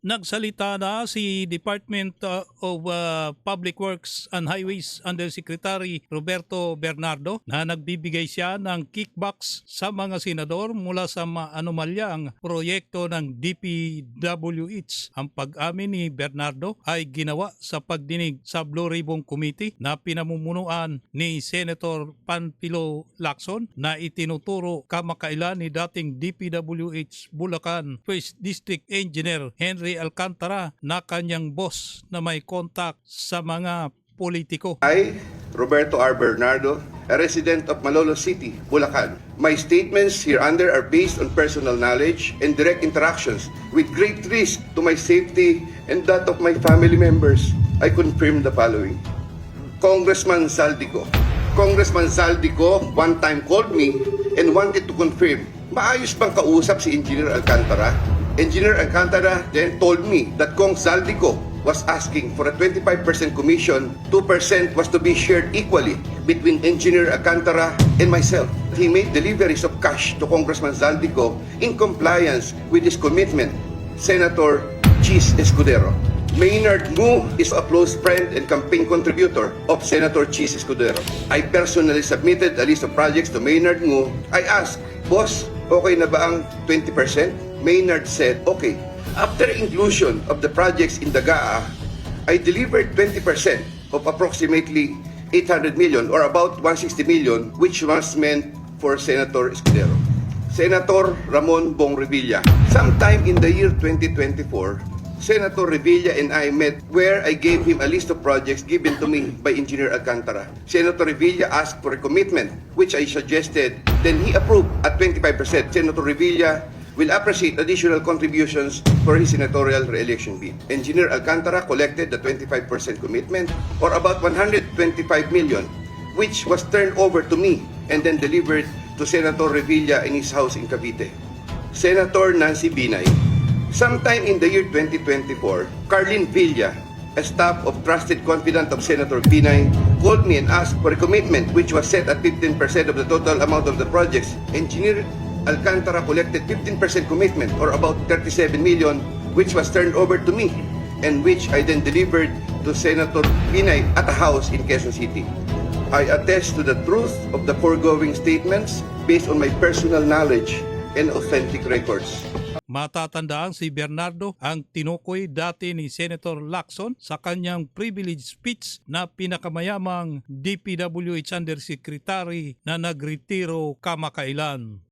Nagsalita na si Department uh, of uh, Public Works and Highways Undersecretary Roberto Bernardo na nagbibigay siya ng kickbacks sa mga senador mula sa maanumalyang proyekto ng DPWH. Ang pag-amin ni Bernardo ay ginawa sa pagdinig sa Blue Ribbon Committee na pinamumunuan ni Senator Panfilo Lacson na itinuturo kamakailan ni dating DPWH Bulacan First District Engineer Henry Alcantara na kanyang boss na may contact sa mga politiko. I, Roberto R. Bernardo, a resident of Malolo City, Bulacan. My statements hereunder are based on personal knowledge and direct interactions with great risk to my safety and that of my family members. I confirm the following. Congressman Saldico. Congressman Saldico one time called me and wanted to confirm, maayos bang kausap si Engineer Alcantara? Engineer Alcantara then told me that Kong Saldico was asking for a 25% commission, 2% was to be shared equally between Engineer Alcantara and myself. He made deliveries of cash to Congressman Zaldico in compliance with his commitment, Senator Chis Escudero. Maynard Ngu is a close friend and campaign contributor of Senator Chis Escudero. I personally submitted a list of projects to Maynard Ngu. I asked, Boss, okay na ba ang 20%? Maynard said, okay. After inclusion of the projects in the GAA, I delivered 20% of approximately 800 million or about 160 million which was meant for Senator Escudero. Senator Ramon Bong Revilla. Sometime in the year 2024, Senator Revilla and I met where I gave him a list of projects given to me by Engineer Alcantara. Senator Revilla asked for a commitment, which I suggested. Then he approved at 25%. Senator Revilla will appreciate additional contributions for his senatorial re-election bid. Engineer Alcantara collected the 25% commitment, or about 125 million, which was turned over to me and then delivered to Senator Revilla in his house in Cavite. Senator Nancy Binay. Sometime in the year 2024, Carlin Villa, a staff of trusted confidant of Senator Binay, called me and asked for a commitment which was set at 15% of the total amount of the projects. Engineer Alcantara collected 15% commitment or about 37 million which was turned over to me and which I then delivered to Senator Binay at a house in Quezon City. I attest to the truth of the foregoing statements based on my personal knowledge and authentic records. Matatandaan si Bernardo ang tinukoy dati ni Senator Lacson sa kanyang privilege speech na pinakamayamang DPWH Undersecretary na nagretiro kamakailan.